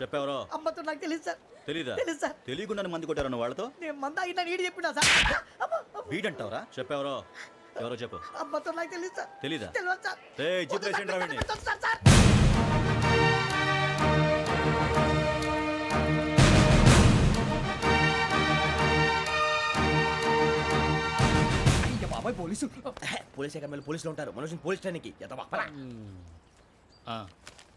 చెప్పెవరో? అమ్మతో నాకు తెలియదు సార్. తెలీదా? తెలీదు సార్. తెలియకుండా మంది కొట్టారు వాళ్ళతో? నేను మంద అయినా నీడి చెప్పినా సార్? వీడంటావరా? చెప్పెవరో? ఎవరో చెప్పు. అమ్మతో నాకు తెలియదు సార్. తెలీదా? తెలియదు సార్. ఏ జీప్ రేషన్ రావండి వద్దు సార్ సార్. అయ్య బాబాయ్ పోలీసు. పోలీస్ అకాడమీలో పోలీసులు ఉంటారు. మనుషులు పోలీస్ ట్రైనింగ్ ఎదవా ఆ,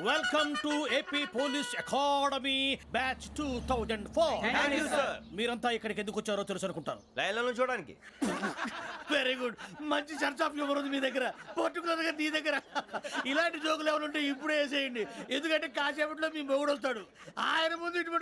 welcome to AP police academy batch two thousand four Thank you, sir. మీరంతా ఇక్కడికి ఎందుకు వచ్చారో తెలుసు అనుకుంటాను. లైన్లను చూడడానికి. వెరీ గుడ్ మంచి చర్చ్ ఆఫ్ హ్యూమర్ ఉంది మీ దగ్గర. పర్టికులర్గా నీ దగ్గర. ఇలాంటి జోకులు ఎవరు ఉంటే ఇప్పుడే వేసేయండి. ఎందుకంటే కాసేపట్లో మీ మొగుడు వస్తాడు. ఆయన ముందు ఇటువంటి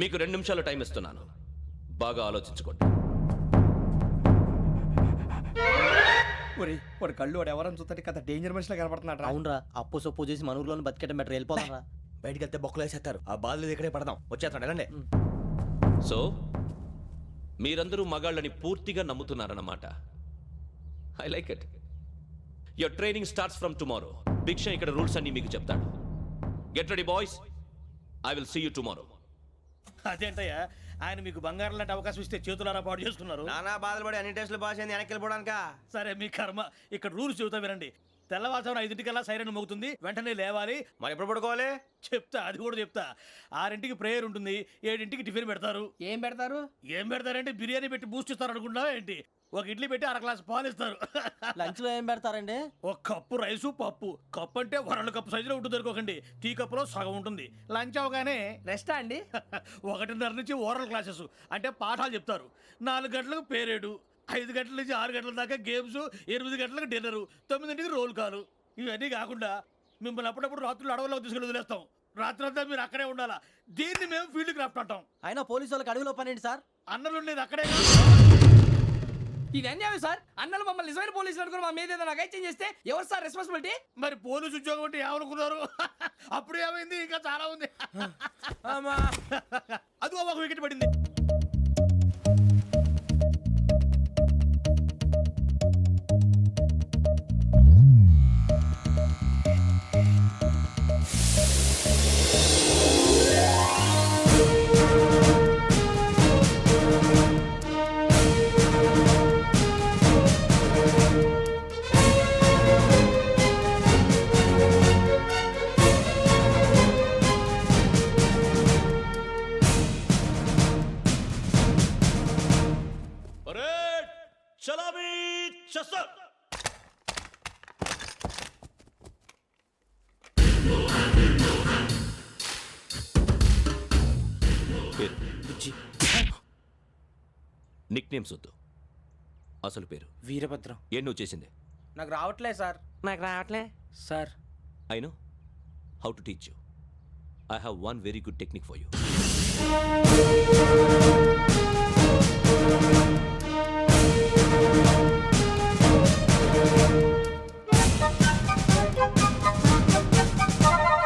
మీకు రెండు నిమిషాలు టైం ఇస్తున్నాను. బాగా ఆలోచించుకోండి. ఒరే వాడు కళ్ళు వాడు ఎవరైనా చూస్తే కదా డేంజర్ మనిషిలో కనపడుతున్నాడు రా. అవునరా అప్పు సొప్పు చేసి మన ఊర్లో బతికేయడం బెటర్ వెళ్ళిపోదాం రా. బయటికి వెళ్తే బొక్కలు వేసేస్తారు. ఆ బాధలు ఇక్కడే పడదాం. వచ్చేస్తాడు వెళ్ళండి. సో మీరందరూ మగాళ్ళని పూర్తిగా నమ్ముతున్నారన్నమాట. I like it your training starts from tomorrow Bhiksha ఇక్కడ రూల్స్ అన్ని మీకు చెప్తాడు. Get ready boys I will see you tomorrow అదేంటయ్యా? ఆయన మీకు బంగారం లాంటి అవకాశం ఇస్తే చేతులారా పాటు చేసుకున్నారు. నానా బాధలు పడి అన్ని టెస్టులు పాస్ అయింది వెనక్కి వెళ్ళిపోవడానికా? సరే మీ కర్మ. ఇక్కడ రూల్స్ చెబుతా వినండి. తెల్లవారుజామున ఐదింటికల్లా సైరన్ మోగుతుంది. వెంటనే లేవాలి. మరి ఎప్పుడు పడుకోవాలి? చెప్తా అది కూడా చెప్తా. ఆరింటికి ప్రేయర్ ఉంటుంది. ఏడింటికి టిఫిన్ పెడతారు. ఏం పెడతారు? ఏం పెడతారంటే బిర్యానీ పెట్టి బూస్ట్ ఇస్తారు అనుకుంటున్నావా ఏంటి? ఒక ఇడ్లీ పెట్టి అర గ్లాస్ పాలు ఇస్తారు. లంచ్లో ఏం పెడతారండి? ఒక కప్పు రైసు పప్పు. కప్పు అంటే వరల్డ్ కప్పు సైజులో ఉంటుంది అనుకోకండి. టీ కప్పులో సగం ఉంటుంది. లంచ్ అవగానే రెస్టా అండి? ఒకటిన్నర నుంచి ఓరల్ క్లాసెస్. అంటే పాఠాలు చెప్తారు. నాలుగు గంటలకు పేరేడు ఐదు గంటల నుంచి ఆరు గంటల దాకా గేమ్స్ ఎనిమిది గంటలకు డిన్నరు తొమ్మిదింటికి రోల్ కాలు ఇవన్నీ కాకుండా మిమ్మల్ని అప్పుడప్పుడు రాత్రులు అడవుల్లో తీసుకెళ్ళి వదిలేస్తాం. రాత్రంతా మీరు అక్కడే ఉండాలా? దీన్ని మేము ఫీల్డ్ క్రాఫ్ట్ అంటాం. అయినా పోలీసు వాళ్ళకి అడవిలో పని ఏంటి సార్? అన్నలు ఉండేది అక్కడే. ఇది అన్యాయం సార్? అన్నలు మమ్మల్ని నిజమైన పోలీసులు అనుకుని మా మీద ఏదైనా నగైత్యం చేస్తే ఎవరు సార్ రెస్పాన్సిబిలిటీ మరి పోలీసు ఉద్యోగం అంటే ఏమనుకున్నారు? అప్పుడు ఏమైంది? ఇంకా చాలా ఉంది. అది ఒక వికెట్ పడింది. నిక్ నేమ్స్ వద్దు. అసలు పేరు. వీరభద్రం. ఎన్నో చేసింది? నాకు రావట్లే సార్. నాకు రావట్లే? Sir. I know how to teach you I have one very good technique for you